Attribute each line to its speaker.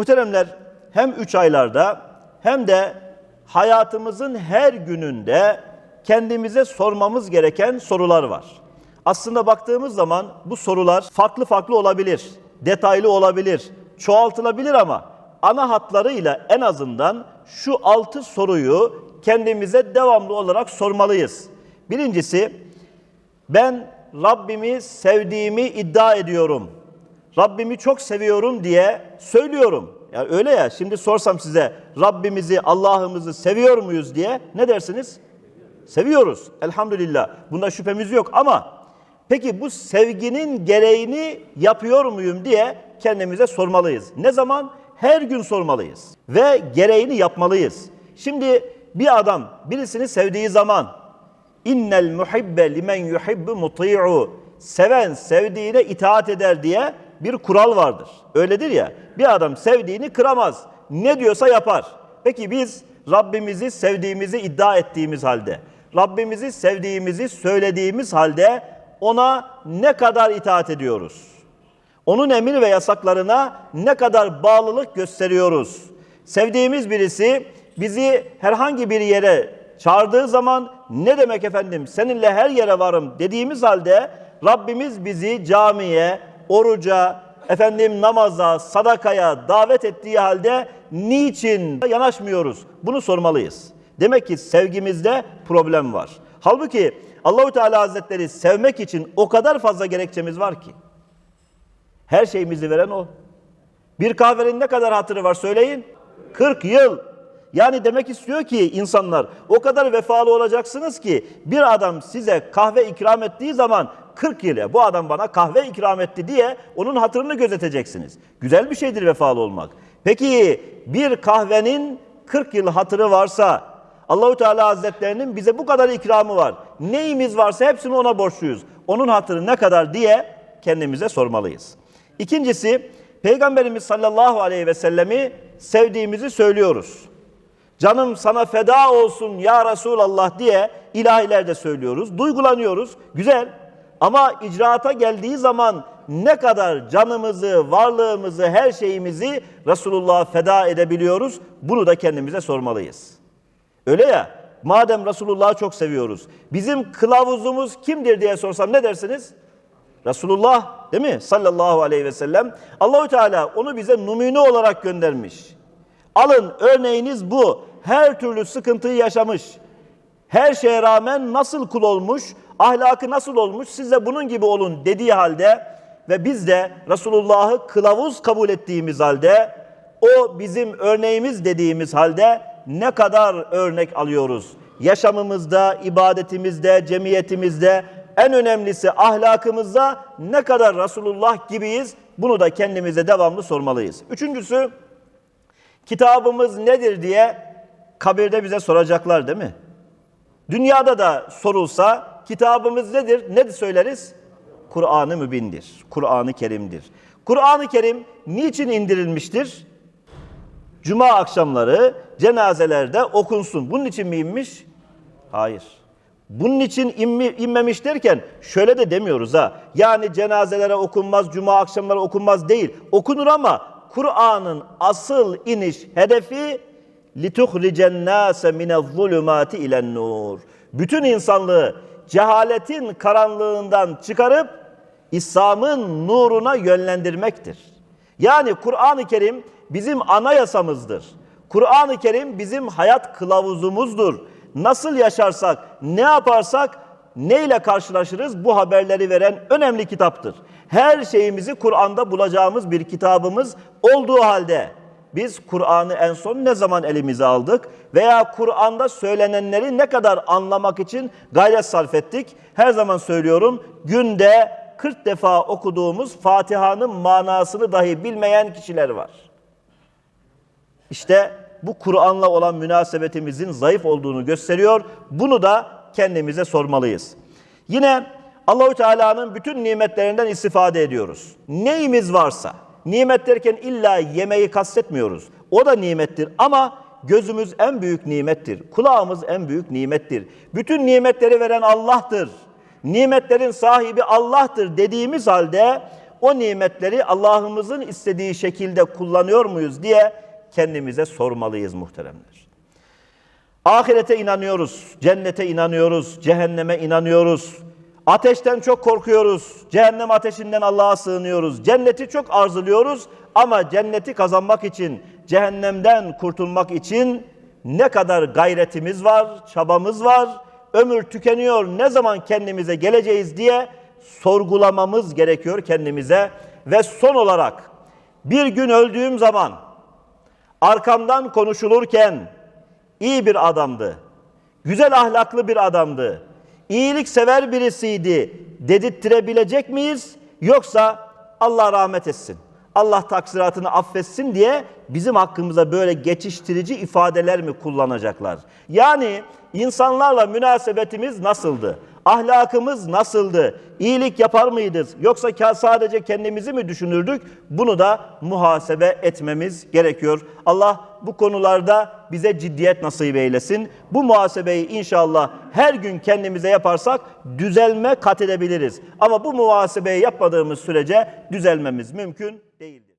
Speaker 1: Muhteremler hem üç aylarda hem de hayatımızın her gününde kendimize sormamız gereken sorular var. Aslında baktığımız zaman bu sorular farklı farklı olabilir, detaylı olabilir, çoğaltılabilir ama ana hatlarıyla en azından şu altı soruyu kendimize devamlı olarak sormalıyız. Birincisi, ben Rabbimi sevdiğimi iddia ediyorum. Rabbimi çok seviyorum diye söylüyorum. Ya öyle ya şimdi sorsam size Rabbimizi, Allah'ımızı seviyor muyuz diye ne dersiniz? Seviyoruz. Elhamdülillah. Bunda şüphemiz yok ama peki bu sevginin gereğini yapıyor muyum diye kendimize sormalıyız. Ne zaman? Her gün sormalıyız ve gereğini yapmalıyız. Şimdi bir adam birisini sevdiği zaman innel muhibbe limen yuhibbu muti'u seven sevdiğine itaat eder diye bir kural vardır. Öyledir ya. Bir adam sevdiğini kıramaz. Ne diyorsa yapar. Peki biz Rabbimizi sevdiğimizi iddia ettiğimiz halde, Rabbimizi sevdiğimizi söylediğimiz halde ona ne kadar itaat ediyoruz? Onun emir ve yasaklarına ne kadar bağlılık gösteriyoruz? Sevdiğimiz birisi bizi herhangi bir yere çağırdığı zaman ne demek efendim seninle her yere varım dediğimiz halde Rabbimiz bizi camiye, oruca, efendim namaza, sadakaya davet ettiği halde niçin yanaşmıyoruz? Bunu sormalıyız. Demek ki sevgimizde problem var. Halbuki Allahu Teala Hazretleri sevmek için o kadar fazla gerekçemiz var ki. Her şeyimizi veren o. Bir kahvenin ne kadar hatırı var söyleyin? 40 yıl. Yani demek istiyor ki insanlar o kadar vefalı olacaksınız ki bir adam size kahve ikram ettiği zaman 40 yıl bu adam bana kahve ikram etti diye onun hatırını gözeteceksiniz. Güzel bir şeydir vefalı olmak. Peki bir kahvenin 40 yıl hatırı varsa Allahu Teala Hazretlerinin bize bu kadar ikramı var. Neyimiz varsa hepsini ona borçluyuz. Onun hatırı ne kadar diye kendimize sormalıyız. İkincisi Peygamberimiz sallallahu aleyhi ve sellemi sevdiğimizi söylüyoruz. Canım sana feda olsun ya Resulallah diye ilahilerde söylüyoruz. Duygulanıyoruz. Güzel. Ama icraata geldiği zaman ne kadar canımızı, varlığımızı, her şeyimizi Resulullah'a feda edebiliyoruz? Bunu da kendimize sormalıyız. Öyle ya, madem Resulullah'ı çok seviyoruz, bizim kılavuzumuz kimdir diye sorsam ne dersiniz? Resulullah değil mi? Sallallahu aleyhi ve sellem. Allahü Teala onu bize numune olarak göndermiş. Alın örneğiniz bu. Her türlü sıkıntıyı yaşamış. Her şeye rağmen nasıl kul olmuş, ahlakı nasıl olmuş, siz de bunun gibi olun dediği halde ve biz de Resulullah'ı kılavuz kabul ettiğimiz halde, o bizim örneğimiz dediğimiz halde ne kadar örnek alıyoruz? Yaşamımızda, ibadetimizde, cemiyetimizde, en önemlisi ahlakımızda ne kadar Resulullah gibiyiz? Bunu da kendimize devamlı sormalıyız. Üçüncüsü, kitabımız nedir diye kabirde bize soracaklar değil mi? Dünyada da sorulsa kitabımız nedir? Ne söyleriz? Kur'an-ı Mübindir. Kur'an-ı Kerim'dir. Kur'an-ı Kerim niçin indirilmiştir? Cuma akşamları cenazelerde okunsun. Bunun için mi inmiş? Hayır. Bunun için inmi, inmemiş derken şöyle de demiyoruz ha. Yani cenazelere okunmaz, cuma akşamları okunmaz değil. Okunur ama Kur'an'ın asıl iniş hedefi لِتُخْرِجَ النَّاسَ مِنَ الظُّلُمَاتِ اِلَى النُّورِ Bütün insanlığı cehaletin karanlığından çıkarıp İslam'ın nuruna yönlendirmektir. Yani Kur'an-ı Kerim bizim anayasamızdır. Kur'an-ı Kerim bizim hayat kılavuzumuzdur. Nasıl yaşarsak, ne yaparsak, neyle karşılaşırız bu haberleri veren önemli kitaptır. Her şeyimizi Kur'an'da bulacağımız bir kitabımız olduğu halde biz Kur'an'ı en son ne zaman elimize aldık veya Kur'an'da söylenenleri ne kadar anlamak için gayret sarf ettik? Her zaman söylüyorum günde 40 defa okuduğumuz Fatiha'nın manasını dahi bilmeyen kişiler var. İşte bu Kur'an'la olan münasebetimizin zayıf olduğunu gösteriyor. Bunu da kendimize sormalıyız. Yine Allahü Teala'nın bütün nimetlerinden istifade ediyoruz. Neyimiz varsa, nimet derken illa yemeği kastetmiyoruz. O da nimettir ama gözümüz en büyük nimettir. Kulağımız en büyük nimettir. Bütün nimetleri veren Allah'tır. Nimetlerin sahibi Allah'tır dediğimiz halde o nimetleri Allah'ımızın istediği şekilde kullanıyor muyuz diye kendimize sormalıyız muhteremler. Ahirete inanıyoruz, cennete inanıyoruz, cehenneme inanıyoruz. Ateşten çok korkuyoruz, cehennem ateşinden Allah'a sığınıyoruz. Cenneti çok arzuluyoruz ama cenneti kazanmak için, cehennemden kurtulmak için ne kadar gayretimiz var, çabamız var. Ömür tükeniyor, ne zaman kendimize geleceğiz diye sorgulamamız gerekiyor kendimize. Ve son olarak bir gün öldüğüm zaman arkamdan konuşulurken iyi bir adamdı. Güzel ahlaklı bir adamdı. İyilik sever birisiydi dedirttirebilecek miyiz? Yoksa Allah rahmet etsin. Allah taksiratını affetsin diye bizim hakkımıza böyle geçiştirici ifadeler mi kullanacaklar? Yani insanlarla münasebetimiz nasıldı? Ahlakımız nasıldı? İyilik yapar mıydık? Yoksa sadece kendimizi mi düşünürdük? Bunu da muhasebe etmemiz gerekiyor. Allah bu konularda bize ciddiyet nasip eylesin. Bu muhasebeyi inşallah her gün kendimize yaparsak düzelme kat edebiliriz. Ama bu muhasebeyi yapmadığımız sürece düzelmemiz mümkün değildir.